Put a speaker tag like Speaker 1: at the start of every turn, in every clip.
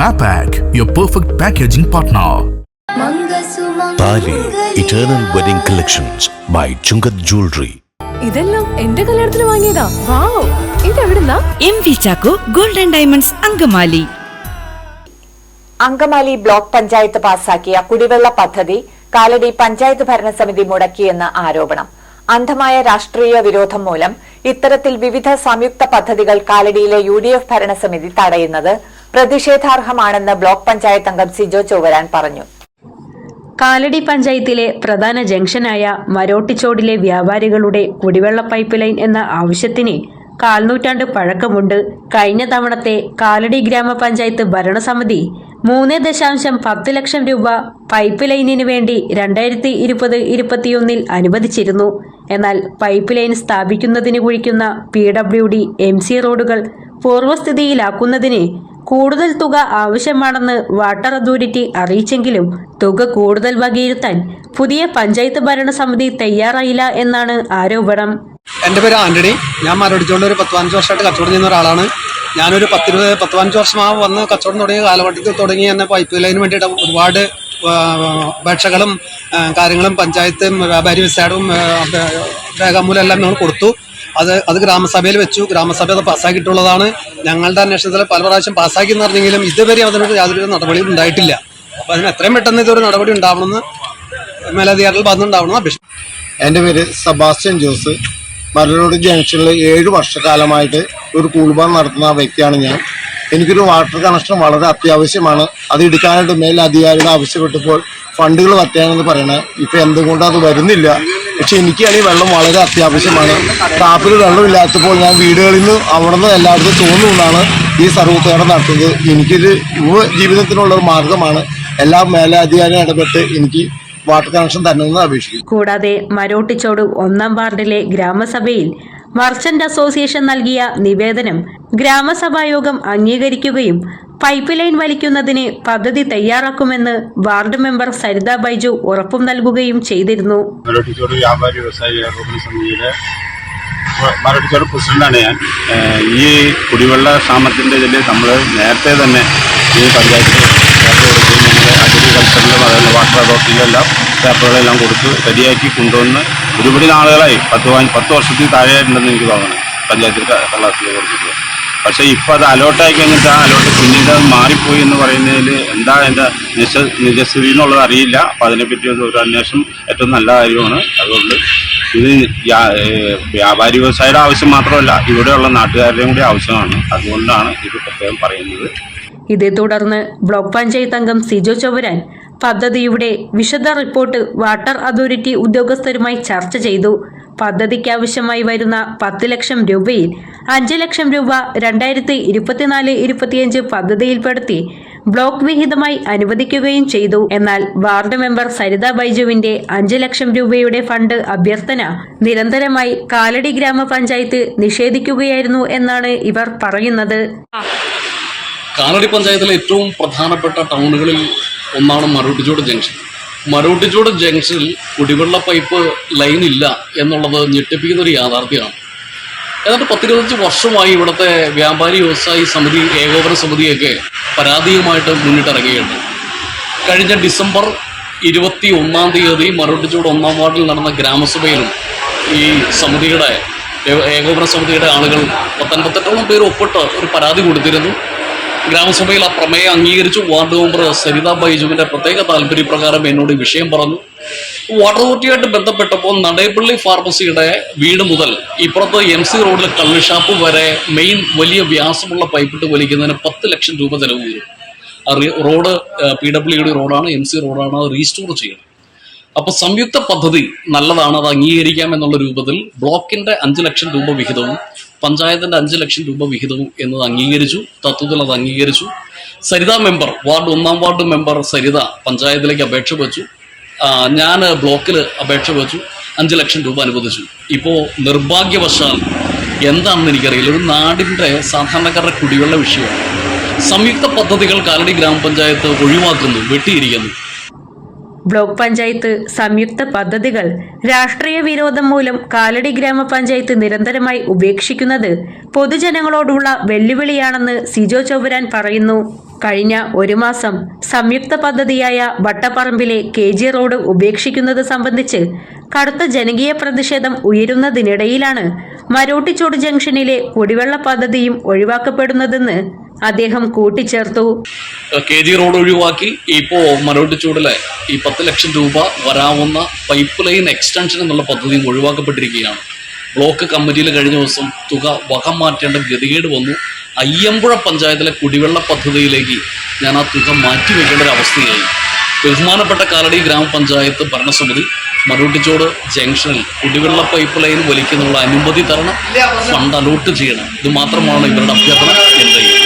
Speaker 1: Mapac, your perfect packaging partner.
Speaker 2: Thali eternal wedding collections by Chungath jewellery
Speaker 3: ഇതെല്ലാം എന്റെ കല്യാണത്തിന് വാങ്ങിയതാ. Wow. ഇതെവിടുന്നാ?
Speaker 4: M V Chacko golden diamonds Angamaly.
Speaker 5: Angamaly block panchayat പാസാക്കിയ കുടിവെള്ള പദ്ധതി കാലടി പഞ്ചായത്ത് ഭരണസമിതി മുടക്കിയെന്ന ആരോപണം. അന്ധമായ രാഷ്ട്രീയ വിരോധം മൂലം ഇത്തരത്തിൽ വിവിധ സംയുക്ത പദ്ധതികൾ കാലടിയിലെ യു ഡി എഫ് ഭരണസമിതി തടയുന്നത് പ്രതിഷേധാർഹമാണെന്ന് ബ്ലോക്ക് പഞ്ചായത്ത് അംഗം സിജോ ചോവരാൻ പറഞ്ഞു.
Speaker 6: കാലടി പഞ്ചായത്തിലെ പ്രധാന ജംഗ്ഷനായ മരോട്ടിച്ചോടിലെ വ്യാപാരികളുടെ കുടിവെള്ള പൈപ്പ് ലൈൻ എന്ന ആവശ്യത്തിന് കാൽനൂറ്റാണ്ട് പഴക്കമുണ്ട്. കഴിഞ്ഞ തവണത്തെ കാലടി ഗ്രാമപഞ്ചായത്ത് ഭരണസമിതി മൂന്ന് ദശാംശം പത്ത് ലക്ഷം രൂപ പൈപ്പ് ലൈനിന് വേണ്ടി രണ്ടായിരത്തി ഇരുപത് ഇരുപത്തിയൊന്നിൽ അനുവദിച്ചിരുന്നു. എന്നാൽ പൈപ്പ് ലൈൻ സ്ഥാപിക്കുന്നതിന് കുഴിക്കുന്ന P W D M C റോഡുകൾ പൂർവസ്ഥിതിയിലാക്കുന്നതിന് കൂടുതൽ തുക ആവശ്യമാണെന്ന് വാട്ടർ അതോറിറ്റി അറിയിച്ചെങ്കിലും തുക കൂടുതൽ വകയിരുത്താൻ പുതിയ പഞ്ചായത്ത് ഭരണസമിതി തയ്യാറായില്ല എന്നാണ് ആരോപണം.
Speaker 7: എന്റെ പേര് ആന്റണി. ഞാൻ മരടിച്ചുകൊണ്ട് ഒരു പത്ത് പതിനഞ്ച് വർഷമായിട്ട് കച്ചവടം ചെയ്യുന്ന ഒരാളാണ്. ഞാനൊരു പത്തിരുപത് പത്ത് പതിനഞ്ച് വർഷമാ വന്ന് കച്ചവടം തുടങ്ങിയ കാലഘട്ടത്തിൽ തുടങ്ങി തന്നെ പൈപ്പ് ലൈന് വേണ്ടിയിട്ട് ഒരുപാട് അപേക്ഷകളും കാര്യങ്ങളും പഞ്ചായത്തും വ്യാപാരി വിസാടും രേഖാമൂലം എല്ലാം ഞങ്ങൾ കൊടുത്തു. അത് അത് ഗ്രാമസഭയിൽ വെച്ചു. ഗ്രാമസഭ അത് പാസ്സാക്കിയിട്ടുള്ളതാണ്. ഞങ്ങളുടെ അന്വേഷണത്തിൽ പല പ്രാവശ്യം പാസ്സാക്കി എന്ന് പറഞ്ഞെങ്കിലും ഇതുവരെ അതിനൊരു യാതൊരു നടപടിയും ഉണ്ടായിട്ടില്ല. അപ്പോൾ അതിന് എത്രയും പെട്ടെന്ന് ഇതൊരു നടപടി ഉണ്ടാവണമെന്ന് മേലധികാരികൾ ഭാഗത്തുനിന്നുണ്ടാവണമെന്ന് അപേക്ഷ
Speaker 8: എന്റെ പേര് സബാസ്റ്റ്യൻ ജോസ്. മരലോട് ജംഗ്ഷനിൽ ഏഴ് വർഷക്കാലമായിട്ട് ഒരു കൂൾബാർ നടത്തുന്ന വ്യക്തിയാണ് ഞാൻ. എനിക്കൊരു വാട്ടർ കണക്ഷൻ വളരെ അത്യാവശ്യമാണ്. അത് എടുക്കാനായിട്ട് മേലധികാരികൾ ആവശ്യപ്പെട്ടപ്പോൾ ഫണ്ടുകൾ പറ്റാനെന്ന് പറയണേ. ഇപ്പം എന്തുകൊണ്ടും അത് വരുന്നില്ല? പക്ഷെ എനിക്കാണെങ്കിൽ വെള്ളം വളരെ അത്യാവശ്യമാണ്. ടാപ്പിൽ വെള്ളമില്ലാത്തപ്പോൾ ഞാൻ വീടുകളിൽ നിന്ന് അവിടെ നിന്ന് എല്ലായിടത്തും തോന്നുകൊണ്ടാണ് ഈ സർവീസുകാരെ നടത്തുന്നത് എനിക്കൊരു യുവ ജീവിതത്തിനുള്ള ഒരു മാർഗമാണ്. എല്ലാ മേലധികാരിയും ഇടപെട്ട് എനിക്ക് വാട്ടർ കണക്ഷൻ തരണമെന്ന് അപേക്ഷിക്കും
Speaker 6: കൂടാതെ മരോട്ടിച്ചോട് ഒന്നാം വാർഡിലെ ഗ്രാമസഭയിൽ മർച്ചന്റ് അസോസിയേഷൻ നൽകിയ നിവേദനം ഗ്രാമസഭായോഗം അംഗീകരിക്കുകയും പൈപ്പ് ലൈൻ വലിക്കുന്നതിന് പദ്ധതി തയ്യാറാക്കുമെന്ന് വാർഡ് മെമ്പർ സരിത ബൈജു ഉറപ്പും നൽകുകയും ചെയ്തിരുന്നു.
Speaker 9: മരട്ടിച്ചോട് വ്യാപാരി വ്യവസായി ഏകോപന സമിതിയുടെ മരട്ടിച്ചോട് പ്രസിഡന്റാണ് ഞാൻ. ഈ കുടിവെള്ള ക്ഷാമത്തിന്റെ ഇതിൽ നമ്മൾ നേരത്തെ തന്നെ ഈ പഞ്ചായത്തിൽ അഗ്രികൾച്ചറിലും അതുപോലെ വാട്ടർ അതോറിറ്റിയിലെല്ലാം പേപ്പറുകളെല്ലാം കൊടുത്ത് റെഡിയാക്കി കൊണ്ടുവന്ന് ഒരുപാട് നാളുകളായി. പത്ത് പത്ത് വർഷത്തിൽ താഴെയായിട്ടുണ്ടെന്ന് എനിക്ക് തോന്നുന്നു. പഞ്ചായത്തിൽ കള്ളാസിലേക്ക് കൊടുത്തിട്ട് പക്ഷേ ഇപ്പോൾ അത് അലോട്ടായി കഴിഞ്ഞിട്ട് ആ അലോട്ട് പിന്നീട് അത് മാറിപ്പോയി എന്ന് പറയുന്നതിൽ എന്താ എന്റെ നിജ നിജസ്ഥിതി എന്നുള്ളത് അറിയില്ല. അപ്പോൾ അതിനെപ്പറ്റി ഒരു അന്വേഷണം ഏറ്റവും നല്ല കാര്യമാണ്. അതുകൊണ്ട് ഇത് വ്യാപാരി വ്യവസായിയുടെ ആവശ്യം മാത്രമല്ല ഇവിടെയുള്ള നാട്ടുകാരുടെയും കൂടി ആവശ്യമാണ്. അതുകൊണ്ടാണ് ഇത് പ്രത്യേകം പറയുന്നത്.
Speaker 6: ഇതേ തുടർന്ന് ബ്ലോക്ക് പഞ്ചായത്ത് അംഗം സിജോ ചൗവരാൻ പദ്ധതിയുടെ വിശദ റിപ്പോർട്ട് വാട്ടർ അതോറിറ്റി ഉദ്യോഗസ്ഥരുമായി ചർച്ച ചെയ്തു. പദ്ധതിക്ക് ആവശ്യമായി വരുന്ന പത്ത് ലക്ഷം രൂപയിൽ അഞ്ച് ലക്ഷം രൂപ രണ്ടായിരത്തി ഇരുപത്തിനാല് ഇരുപത്തിയഞ്ച് പദ്ധതിയിൽപ്പെടുത്തി ബ്ലോക്ക് വിഹിതമായി അനുവദിക്കുകയും ചെയ്തു. എന്നാൽ വാർഡ് മെമ്പർ സരിത ബൈജുവിന്റെ അഞ്ച് ലക്ഷം രൂപയുടെ ഫണ്ട് അഭ്യർത്ഥന നിരന്തരമായി കാലടി ഗ്രാമപഞ്ചായത്ത് നിഷേധിക്കുകയായിരുന്നു എന്നാണ് ഇവർ പറയുന്നത്.
Speaker 10: കാലടി പഞ്ചായത്തിലെ ഏറ്റവും പ്രധാനപ്പെട്ട ടൗണുകളിൽ ഒന്നാണ് മരോട്ടിച്ചോട് ജംഗ്ഷൻ. മരോട്ടിച്ചോട് ജംഗ്ഷനിൽ കുടിവെള്ള പൈപ്പ് ലൈൻ ഇല്ല എന്നുള്ളത് ഞെട്ടിപ്പിക്കുന്ന ഒരു യാഥാർത്ഥ്യമാണ്. ഏതാണ്ട് പത്തിരുപത്തഞ്ച് വർഷമായി ഇവിടുത്തെ വ്യാപാരി വ്യവസായി സമിതി ഏകോപന സമിതിയൊക്കെ പരാതിയുമായിട്ട് മുന്നിട്ടിറങ്ങിയിട്ടുണ്ട് കഴിഞ്ഞ ഡിസംബർ ഇരുപത്തി ഒന്നാം തീയതി മരോട്ടിച്ചോട് ഒന്നാം വാർഡിൽ നടന്ന ഗ്രാമസഭയിലും ഈ സമിതിയുടെ ഏകോപന സമിതിയുടെ ആളുകൾ പത്തൊൻപത്തെട്ടോളം പേര് ഒപ്പിട്ട് ഒരു പരാതി കൊടുത്തിരുന്നു. ഗ്രാമസഭയിൽ ആ പ്രമേയം അംഗീകരിച്ചു. വാർഡ് മെമ്പർ സരിത ബൈജുവിന്റെ പ്രത്യേക താല്പര്യപ്രകാരം എന്നോട് വിഷയം പറഞ്ഞു. വാട്ടർ അതോറിറ്റിയായിട്ട് ബന്ധപ്പെട്ടപ്പോൾ നടേപ്പള്ളി ഫാർമസിയുടെ വീട് മുതൽ ഇപ്പുറത്ത് എം സി റോഡിലെ കള്ളുഷാപ്പ് വരെ മെയിൻ വലിയ വ്യാസമുള്ള പൈപ്പിട്ട് വലിക്കുന്നതിന് പത്ത് ലക്ഷം രൂപ ചെലവ് വരും. റോഡ് പി ഡബ്ല്യു ഡി റോഡാണ് എം സി റോഡാണ് അത് റീസ്റ്റോർ ചെയ്യണം. അപ്പൊ സംയുക്ത പദ്ധതി നല്ലതാണ് അത് അംഗീകരിക്കാം എന്നുള്ള രൂപത്തിൽ ബ്ലോക്കിന്റെ അഞ്ച് ലക്ഷം രൂപ വിഹിതവും പഞ്ചായത്തിന്റെ അഞ്ച് ലക്ഷം രൂപ വിഹിതവും എന്നത് അംഗീകരിച്ചു തത്വത്തിൽ അത് അംഗീകരിച്ചു. സരിത മെമ്പർ വാർഡ് ഒന്നാം വാർഡ് മെമ്പർ സരിത പഞ്ചായത്തിലേക്ക് അപേക്ഷ വെച്ചു. ഞാൻ ബ്ലോക്കിൽ അപേക്ഷ വെച്ചു അഞ്ച് ലക്ഷം രൂപ അനുവദിച്ചു. ഇപ്പോൾ നിർഭാഗ്യവശാൽ എന്താണെന്ന് എനിക്കറിയില്ല ഒരു നാടിന്റെ സാധാരണക്കാരുടെ കുടിവെള്ള വിഷയമാണ്. സംയുക്ത പദ്ധതികൾ കാലടി ഗ്രാമപഞ്ചായത്ത് ഒഴിവാക്കുന്നു വെട്ടിയിരിക്കുന്നു.
Speaker 6: ബ്ലോക്ക് പഞ്ചായത്ത് സംയുക്ത പദ്ധതികൾ രാഷ്ട്രീയ വിരോധം മൂലം കാലടി ഗ്രാമപഞ്ചായത്ത് നിരന്തരമായി ഉപേക്ഷിക്കുന്നത് പൊതുജനങ്ങളോടുള്ള വെല്ലുവിളിയാണെന്ന് സിജോ ചൗബരാൻ പറയുന്നു. കഴിഞ്ഞ ഒരു മാസം സംയുക്ത പദ്ധതിയായ വട്ടപ്പറമ്പിലെ കെ ജി റോഡ് ഉപേക്ഷിക്കുന്നത് സംബന്ധിച്ച് കടുത്ത ജനകീയ പ്രതിഷേധം ഉയരുന്നതിനിടയിലാണ് മരോട്ടിച്ചോട് ജംഗ്ഷനിലെ കുടിവെള്ള പദ്ധതിയും ഒഴിവാക്കപ്പെടുന്നതെന്ന് അദ്ദേഹം കൂട്ടിച്ചേർത്തു.
Speaker 10: കെ ജി റോഡ് ഒഴിവാക്കി ഇപ്പോ മരോട്ടിച്ചൂടിലെ ഈ പത്ത് ലക്ഷം രൂപ വരാവുന്ന പൈപ്പ് ലൈൻ എക്സ്റ്റൻഷൻ എന്നുള്ള പദ്ധതിയും ഒഴിവാക്കപ്പെട്ടിരിക്കുകയാണ്. ബ്ലോക്ക് കമ്മിറ്റിയിൽ കഴിഞ്ഞ ദിവസം തുക വകം മാറ്റേണ്ട ഗതികേട് വന്നു. അയ്യമ്പുഴ പഞ്ചായത്തിലെ കുടിവെള്ള പദ്ധതിയിലേക്ക് ഞാൻ ആ തുക മാറ്റിവെക്കേണ്ട ഒരു അവസ്ഥയായി. ബഹുമാനപ്പെട്ട കാലടി ഗ്രാമപഞ്ചായത്ത് ഭരണസമിതി മരോട്ടിച്ചോട് ജംഗ്ഷനിൽ കുടിവെള്ള പൈപ്പ് ലൈൻ വലിക്കുന്നുള്ള അനുമതി തരണം ഫണ്ട് അലോട്ട് ചെയ്യണം. ഇത് മാത്രമാണ് ഇവരുടെ അഭ്യർത്ഥന എന്ത്
Speaker 7: ഇത്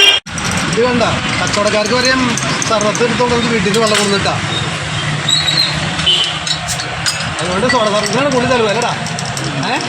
Speaker 7: അതുകൊണ്ട് സോള ഏഹ്